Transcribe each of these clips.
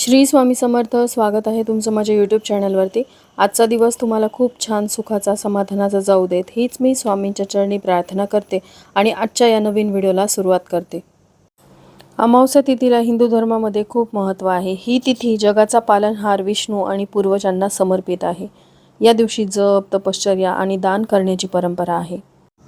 श्री स्वामी समर्थ स्वागत आहे तुमचं माझ्या यूट्यूब चॅनलवरती आजचा दिवस तुम्हाला खूप छान सुखाचा समाधानाचा जाऊ देत. हीच मी स्वामींच्या चरणी प्रार्थना करते आणि आजच्या या नवीन व्हिडिओला सुरुवात करते. अमावस्या तिथीला हिंदू धर्मामध्ये खूप महत्त्व आहे. ही तिथी जगाचा पालनहार विष्णू आणि पूर्वजांना समर्पित आहे. या दिवशी जप तपश्चर्या आणि दान करण्याची परंपरा आहे.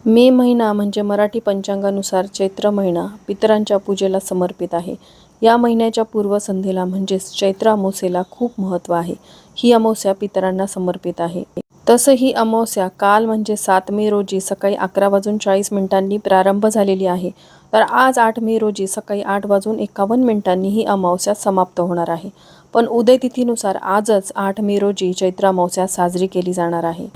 मे महिना म्हणजे मराठी पंचांगानुसार चैत्र महिना पितरांच्या पूजेला समर्पित आहे. या महिन्याच्या पूर्वसंध्येला म्हणजेच चैत्र अमावस्येला खूप महत्त्व आहे. ही अमावस्या पितरांना समर्पित आहे. तसं ही अमावस्या काल म्हणजे सात मे रोजी सकाळी अकरा वाजून चाळीस मिनिटांनी प्रारंभ झालेली आहे. तर आज आठ मे रोजी सकाळी आठ वाजून एकावन्न मिनिटांनी ही अमावस्या समाप्त होणार आहे. पण उदय तिथीनुसार आजच आठ मे रोजी चैत्र अमावस्या साजरी केली जाणार आहे.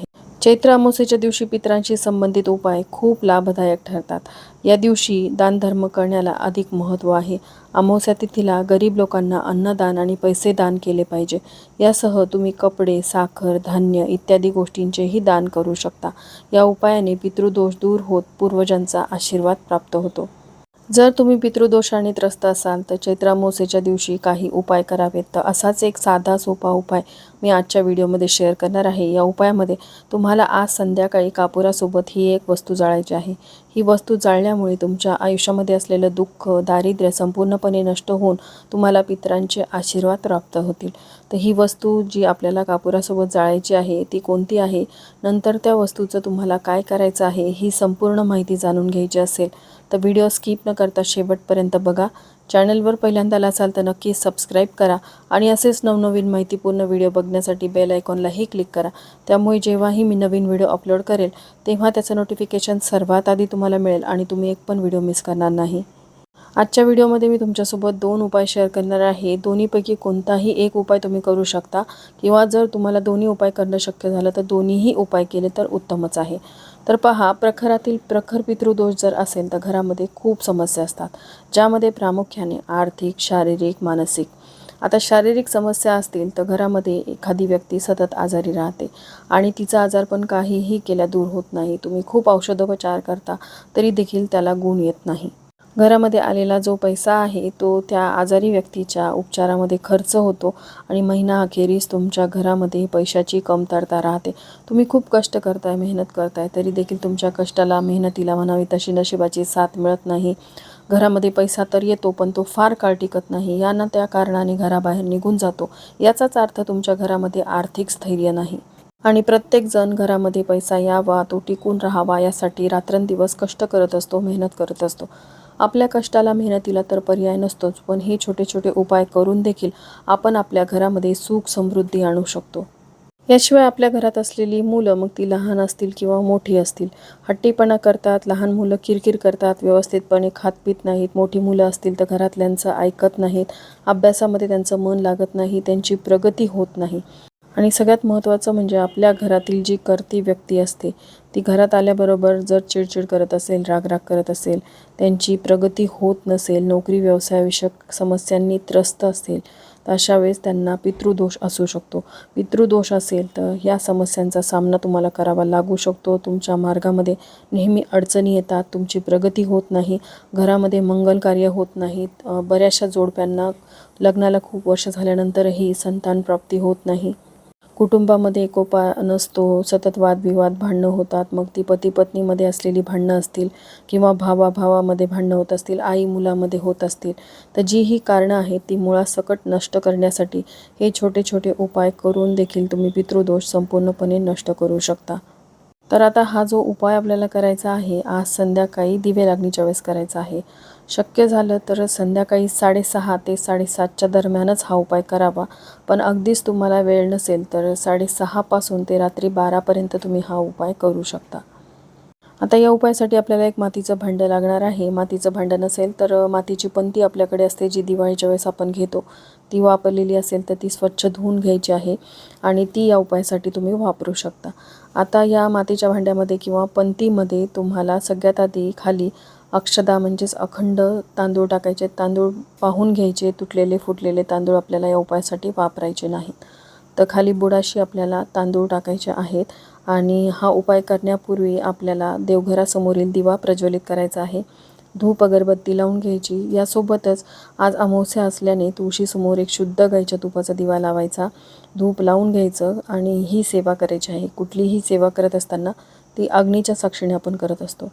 चैत्र अमावस्येच्या दिवशी पितरांशी संबंधित उपाय खूप लाभदायक ठरतात. या दिवशी दानधर्म करण्याला अधिक महत्त्व आहे. अमावस्या तिथीला गरीब लोकांना अन्नदान आणि पैसे दान केले पाहिजे. यासह तुम्ही कपडे साखर धान्य इत्यादी गोष्टींचेही दान करू शकता. या उपायाने पितृदोष दूर होत पूर्वजांचा आशीर्वाद प्राप्त होतो. जर तुम्ही पितृदोषाने त्रस्त असाल तर चैत्रामोसेच्या दिवशी काही उपाय करावेत. तर असाच एक साधा सोपा उपाय मी आजच्या व्हिडिओमध्ये शेअर करणार आहे. या उपायामध्ये तुम्हाला आज संध्याकाळी कापुरासोबत ही एक वस्तू जाळायची आहे. ही वस्तू जाळल्यामुळे तुमच्या आयुष्यामध्ये असलेलं दुःख दारिद्र्य संपूर्णपणे नष्ट होऊन तुम्हाला पितरांचे आशीर्वाद प्राप्त होतील. तर ही वस्तू जी आपल्याला कापुरासोबत जाळायची आहे ती कोणती आहे? नंतर त्या वस्तूचं तुम्हाला काय करायचं आहे ही संपूर्ण माहिती जाणून घ्यायची असेल तर व्हिडिओ स्किप न करता शेवटपर्यंत बघा. चॅनलवर पहिल्यांदा आला असाल तर नक्की सबस्क्राईब करा आणि असेच नवनवीन माहितीपूर्ण व्हिडिओ बघण्यासाठी बेल आयकॉनलाही क्लिक करा. त्यामुळे जेव्हाही मी नवीन व्हिडिओ अपलोड करेल तेव्हा त्याचं नोटिफिकेशन सर्वात आधी तुम्हाला मिळेल आणि तुम्ही एक पण व्हिडिओ मिस करणार नाही. आजच्या व्हिडिओमध्ये मी तुमच्यासोबत दोन उपाय शेअर करणार आहे. दोन्हीपैकी कोणताही एक उपाय तुम्ही करू शकता किंवा जर तुम्हाला दोन्ही उपाय करणं शक्य झालं तर दोन्हीही उपाय केले तर उत्तमच आहे. तर पहा प्रखरातील प्रखर पितृदोष जर असेल तर घरामध्ये खूप समस्या असतात ज्यामध्ये प्रामुख्याने आर्थिक शारीरिक मानसिक. आता शारीरिक समस्या असतील तर घरामध्ये एखादी व्यक्ती सतत आजारी राहते आणि तिचा आजार पण काहीही केल्या दूर होत नाही. तुम्ही खूप औषधोपचार करता तरी देखील त्याला गुण येत नाही. घरामध्ये आलेला जो पैसा आहे तो त्या आजारी व्यक्तीच्या उपचारामध्ये खर्च होतो आणि महिना अखेरीस तुमच्या घरामध्ये पैशाची कमतरता राहते. तुम्ही खूप कष्ट करताय मेहनत करताय तरी देखील तुमच्या कष्टाला मेहनतीला म्हणावी तशी नशिबाची साथ मिळत नाही. घरामध्ये पैसा तर येतो पण तो फार काळ टिकत नाही. यांना त्या कारणाने घराबाहेर निघून जातो. याचाच अर्थ तुमच्या घरामध्ये आर्थिक स्थैर्य नाही. आणि प्रत्येकजण घरामध्ये पैसा यावा तो टिकून राहावा यासाठी रात्रंदिवस कष्ट करत असतो मेहनत करत असतो. आपल्या कष्टाला मेहनतीला तर पर्याय नसतोच पण हे छोटे छोटे उपाय करून देखील आपण आपल्या घरामध्ये सुख समृद्धी आणू शकतो. याशिवाय आपल्या घरात असलेली मुलं मग ती लहान असतील किंवा मोठी असतील. हट्टीपणा करतात लहान मुलं किरकिर करतात व्यवस्थितपणे खात पित नाहीत मोठी मुलं असतील तर घरातल्यांचं ऐकत नाहीत अभ्यासामध्ये त्यांचं मन लागत नाही त्यांची प्रगती होत नाही. आणि सगळ्यात महत्त्वाचं म्हणजे आपल्या घरातील जी करती व्यक्ती असते ती घरात आल्याबरोबर जर चिडचिड करत असेल रागराग करत असेल त्यांची प्रगती होत नसेल नोकरी व्यवसायाविषयक समस्यांनी त्रस्त असेल तर अशा वेळेस त्यांना पितृदोष असू शकतो. पितृदोष असेल तर या समस्यांचा सामना तुम्हाला करावा लागू शकतो. तुमच्या मार्गामध्ये नेहमी अडचणी येतात तुमची प्रगती होत नाही घरामध्ये मंगल कार्य होत नाहीत बऱ्याचशा जोडप्यांना लग्नाला खूप वर्ष झाल्यानंतरही संतान प्राप्ती होत नाही. कुटुंबामध्ये एकोपा नसतो सतत वादविवाद भांडणं होतात. मग ती पती पत्नीमध्ये असलेली भांडणं असतील किंवा भावा भावामध्ये भांडणं होत असतील आई मुलामध्ये होत असतील तर जी ही कारणं आहेत ती मुळासकट नष्ट करण्यासाठी हे छोटे छोटे उपाय करून देखील तुम्ही पितृदोष संपूर्णपणे नष्ट करू शकता. तर आता हा जो उपाय आपल्याला करायचा आहे आज संध्याकाळी दिवे लागणीच्या वेळेस करायचा आहे. शक्य झालं तर संध्याकाळी साडेसहा ते साडेसातच्या दरम्यानच हा उपाय करावा. पण अगदीच तुम्हाला वेळ नसेल तर साडेसहापासून ते रात्री बारापर्यंत तुम्ही हा उपाय करू शकता. आता या उपायासाठी आपल्याला एक मातीचं भांडं लागणार आहे. मातीचं भांडं नसेल तर मातीची पंती आपल्याकडे असते जी दिवाळीच्या वेळेस आपण घेतो. ती वापरलेली असेल तर ती स्वच्छ धुवून घ्यायची आहे आणि ती या उपायासाठी तुम्ही वापरू शकता. आता या मातीच्या भांड्यामध्ये किंवा पंतीमध्ये तुम्हाला सगळ्यात आधी खाली अक्षदा म्हणजेच अखंड तांदूळ टाकायचे तांदूळ पाहून घ्यायचे तुटलेले फुटलेले तांदूळ आपल्याला या उपायासाठी वापरायचे नाहीत. तर खाली बुडाशी आपल्याला तांदूळ टाकायचे आहेत आणि हा उपाय करण्यापूर्वी आपल्याला देवघरासमोरील दिवा प्रज्वलित करायचा आहे. धूप अगरबत्ती लावून घ्यायची. यासोबतच आज अमावस्या असल्याने तुळशीसमोर एक शुद्ध गाईच्या तुपाचा दिवा लावायचा. धूप लावून घ्यायचं आणि ही सेवा करायची आहे. कुठलीही सेवा करत असताना ती अग्नीच्या साक्षीने आपण करत असतो.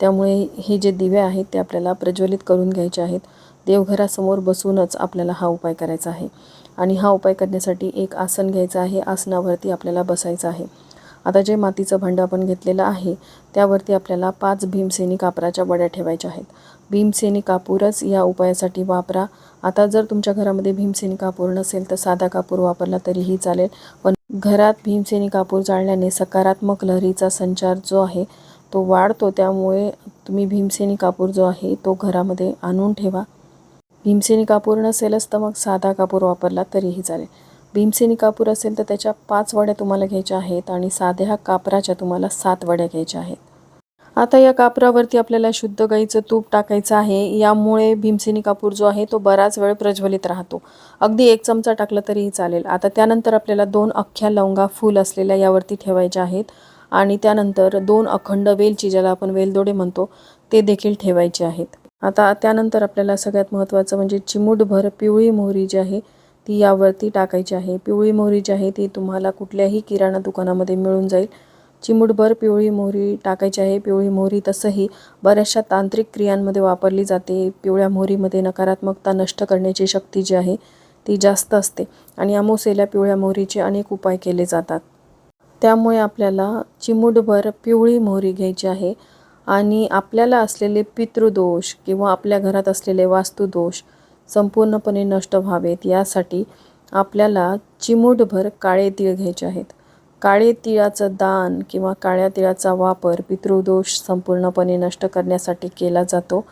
त्यामुळे हे जे दिवे आहेत ते आपल्याला प्रज्वलित करून घ्यायचे आहेत. देवघरासमोर बसूनच आपल्याला हा उपाय करायचा आहे. आणि हा उपाय करण्यासाठी एक आसन घ्यायचं आहे. आसनावरती आपल्याला बसायचं आहे. आता जे मातीचं भांडं आपण घेतलेलं आहे त्यावरती आपल्याला पाच भीमसेनी कापराच्या वड्या ठेवायच्या आहेत. भीमसेनी कापूरच या उपायासाठी वापरा. आता जर तुमच्या घरामध्ये भीमसेनी कापूर नसेल तर साधा कापूर वापरला तरीही चालेल. पण घरात भीमसेनी कापूर जाळल्याने सकारात्मक लहरीचा संचार जो आहे तो वाढतो त्यामुळे तुम्ही भीमसेनी कापूर जो आहे तो घरामध्ये आणून ठेवा. भीमसेनी कापूर नसेलच तर मग साधा कापूर वापरला तरीही चालेल. भीमसेनी कापूर असेल तर त्याच्या पाच वड्या तुम्हाला घ्यायच्या आहेत आणि साध्या कापराच्या तुम्हाला सात वड्या घ्यायच्या आहेत. आता या कापरावरती आपल्याला शुद्ध गाईचं तूप टाकायचं आहे. यामुळे भीमसेनी कापूर जो आहे तो बराच वेळ प्रज्वलित राहतो. अगदी एक चमचा टाकला तरीही चालेल. आता त्यानंतर आपल्याला दोन अख्ख्या लवंगा फूल असलेल्या यावरती ठेवायच्या आहेत. आणि त्यानंतर दोन अखंड वेलची ज्याला आपण वेलदोडे म्हणतो ते देखील ठेवायचे आहेत. आता त्यानंतर आपल्याला सगळ्यात महत्त्वाचं म्हणजे चिमूटभर पिवळी मोहरी जी आहे ती यावरती टाकायची आहे. पिवळी मोहरी जी आहे ती तुम्हाला कुठल्याही किराणा दुकानामध्ये मिळून जाईल. चिमूटभर पिवळी मोहरी टाकायची आहे. पिवळी मोहरी तसंही बऱ्याचशा तांत्रिक क्रियांमध्ये वापरली जाते. पिवळ्या मोहरीमध्ये नकारात्मकता नष्ट करण्याची शक्ती जी आहे ती जास्त असते. आणि अमोसेला पिवळ्या मोहरीचे अनेक उपाय केले जातात. त्यामुळे आपल्याला चिमूटभर पिवळी मोहरी घ्यायची आहे. आणि आपल्याला असलेले पितृदोष किंवा आपल्या घरात असलेले वास्तुदोष संपूर्णपणे नष्ट व्हावेत. यासाठी आपल्याला चिमूटभर काळे तीळ घ्यायचे आहेत. काळे तिळाचं दान किंवा काळ्या तिळाचा वापर पितृदोष संपूर्णपणे नष्ट करण्यासाठी केला जातो.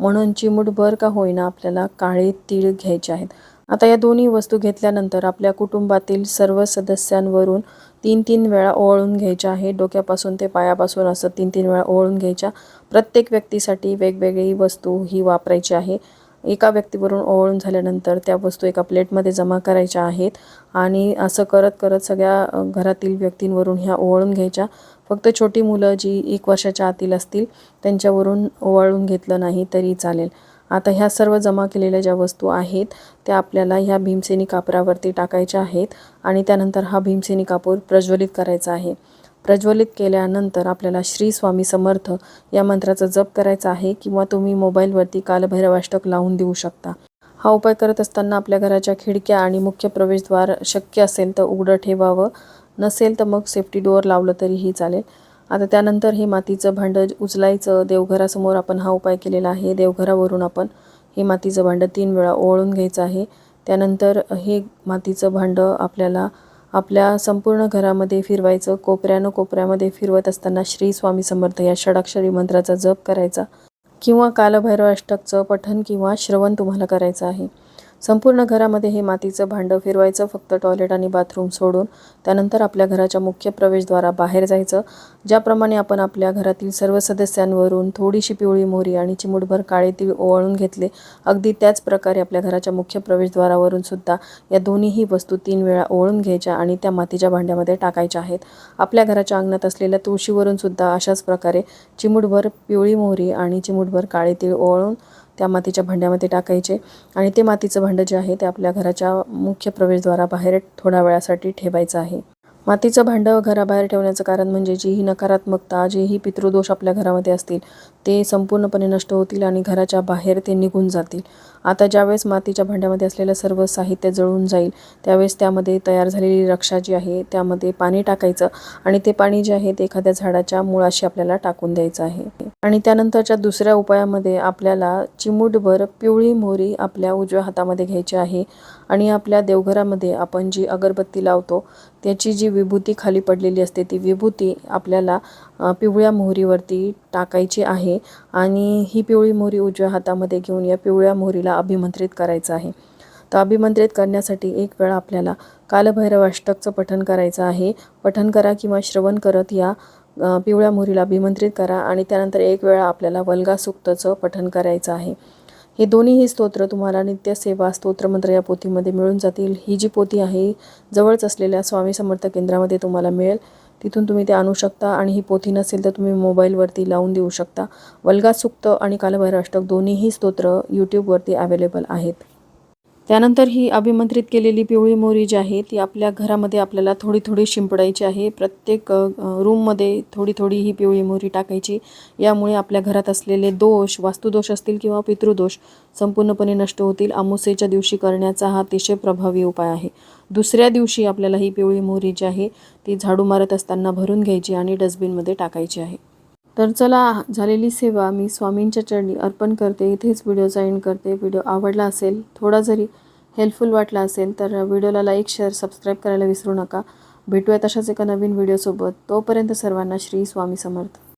म्हणून चिमूटभर का होईना आपल्याला काळे तीळ घ्यायचे आहेत. आता या दोन्ही वस्तू घेतल्यानंतर आपल्या कुटुंबातील सर्व सदस्यांवरून तीन तीन वेळा ओवाळून घ्यायच्या आहे. डोक्यापासून ते पायापासून असं तीन तीन वेळा ओवाळून घ्यायच्या. प्रत्येक व्यक्तीसाठी वेगवेगळी वस्तू ही वापरायची आहे. एका व्यक्तीवरून ओवाळून झाल्यानंतर त्या वस्तू एका प्लेटमध्ये जमा करायच्या आहेत आणि असं करत करत सगळ्या घरातील व्यक्तींवरून ह्या ओवाळून घ्यायच्या. फक्त छोटी मुलं जी एक वर्षाच्या आतील असतील त्यांच्यावरून ओवाळून घेतलं नाही तरी चालेल. आता ह्या सर्व जमा केलेल्या ज्या वस्तू आहेत त्या आपल्याला ह्या भीमसेनी कापरावरती टाकायच्या आहेत आणि त्यानंतर हा भीमसेनी कापूर प्रज्वलित करायचा आहे. प्रज्वलित केल्यानंतर आपल्याला श्री स्वामी समर्थ या मंत्राचा जप करायचा आहे किंवा तुम्ही मोबाईलवरती कालभैरवाष्टक लावून देऊ शकता. हा उपाय करत असताना आपल्या घराच्या खिडक्या आणि मुख्य प्रवेशद्वार शक्य असेल तर उघडं ठेवावं नसेल तर मग सेफ्टी डोअर लावलं तरीही चालेल. आता त्यानंतर हे मातीचं भांडं उचलायचं. देवघरासमोर आपण हा उपाय केलेला आहे. देवघरावरून आपण हे मातीचं भांडं तीन वेळा ओळून घ्यायचं आहे. त्यानंतर हे मातीचं भांडं आपल्याला आपल्या संपूर्ण घरामध्ये फिरवायचं. कोपऱ्यानं कोपऱ्यामध्ये फिरवत असताना श्री स्वामी समर्थ या षडाक्षरी मंत्राचा जप करायचा किंवा कालभैरव अष्टकचं पठन किंवा श्रवण तुम्हाला करायचं आहे. संपूर्ण घरामध्ये हे मातीचं भांडं फिरवायचं फक्त टॉयलेट आणि बाथरूम सोडून त्यानंतर आपल्या घराच्या मुख्य प्रवेशद्वारा बाहेर जायचं. ज्याप्रमाणे आपण आपल्या घरातील सर्व सदस्यांवरून थोडीशी पिवळी मोहरी आणि चिमुटभर काळे तीळ ओवाळून घेतले अगदी त्याच प्रकारे आपल्या घराच्या मुख्य प्रवेशद्वारावरून सुद्धा या दोन्हीही वस्तू तीन वेळा ओळून घ्यायच्या आणि त्या मातीच्या भांड्यामध्ये टाकायच्या आहेत. आपल्या घराच्या अंगणात असलेल्या तुळशीवरून सुद्धा अशाच प्रकारे चिमुटभर पिवळी मोहरी आणि चिमुटभर काळे तीळ ओवाळून त्या मातीच्या भांड्यामध्ये टाकायचे आणि ते मातीचं भांडं जे आहे ते आपल्या घराच्या मुख्य प्रवेशद्वाराबाहेर थोड्या वेळासाठी ठेवायचं आहे. मातीचं भांडं घराबाहेर ठेवण्याचं कारण म्हणजे जी ही नकारात्मकता जे ही पितृदोष आपल्या घरामध्ये असतील ते संपूर्णपणे नष्ट होतील आणि घराच्या बाहेर ते निघून जातील. आता ज्यावेळेस मातीच्या भांड्यामध्ये असलेलं सर्व साहित्य जळून जाईल त्यावेळेस त्यामध्ये तयार झालेली रक्षा जी आहे त्यामध्ये पाणी टाकायचं आणि ते पाणी जे आहे ते एखाद्या झाडाच्या मुळाशी आपल्याला टाकून द्यायचं आहे. आणि त्यानंतरच्या दुसऱ्या उपायामध्ये आपल्याला चिमूटभर पिवळी मोहरी आपल्या उजव्या हातामध्ये घ्यायची आहे आणि आपल्या देवघरामध्ये आपण जी अगरबत्ती लावतो त्याची जी विभूती खाली पडलेली असते ती विभूती आपल्याला पिवळ्या मोहरीवरती टाकायची आहे आणि ही पिवळी मोहरी उजव्या हातामध्ये घेऊन या पिवळ्या मोहरीला अभिमंत्रित करायचं आहे. तर अभिमंत्रित करण्यासाठी एक वेळा आपल्याला कालभैरवाष्टकचं पठन पठण करायचं आहे. पठण करा किंवा श्रवण करत या पिवळ्या मोहरीला अभिमंत्रित करा आणि त्यानंतर एक वेळा आपल्याला वल्गा सुक्तचं पठण करायचं आहे. हे दोन्हीही स्तोत्र तुम्हाला नित्यसेवा स्तोत्रमंत्र या पोथीमध्ये मिळून जातील. ही जी पोथी आहे जवळच असलेल्या स्वामी समर्थ केंद्रामध्ये तुम्हाला मिळेल. तिथून तुम्ही ते आणू शकता आणि ही पोथी नसेल तर तुम्ही मोबाईलवरती लावून देऊ शकता. वल्गा सुक्त आणि कालभैर अष्टक दोन्हीही स्तोत्र यूट्यूबवरती अवेलेबल आहेत. त्यानंतर ही अभिमंत्रित केलेली पिवळी मोहरी जी आहे ती आपल्या घरामध्ये आपल्याला थोडी थोडी शिंपडायची आहे. प्रत्येक रूममध्ये थोडी थोडी ही पिवळी मोहरी टाकायची. यामुळे आपल्या घरात असलेले दोष वास्तुदोष असतील किंवा पितृदोष संपूर्णपणे नष्ट होतील. अमुसेच्या दिवशी करण्याचा हा अतिशय प्रभावी उपाय आहे. दुसऱ्या दिवशी आपल्याला ही पिवळी मोहरी जी आहे ती झाडू मारत असताना भरून घ्यायची आणि डस्टबिनमध्ये टाकायची आहे. तर चला झालेली सेवा मी स्वामींच्या चरणी अर्पण करते. इथेच व्हिडिओचा एंड करते. व्हिडिओ आवडला असेल थोडा जरी हेल्पफुल वाटला असेल तर व्हिडिओला लाईक शेअर सबस्क्राईब करायला विसरू नका. भेटूया तशाच एका नवीन व्हिडिओसोबत. तोपर्यंत सर्वांना श्री स्वामी समर्थ.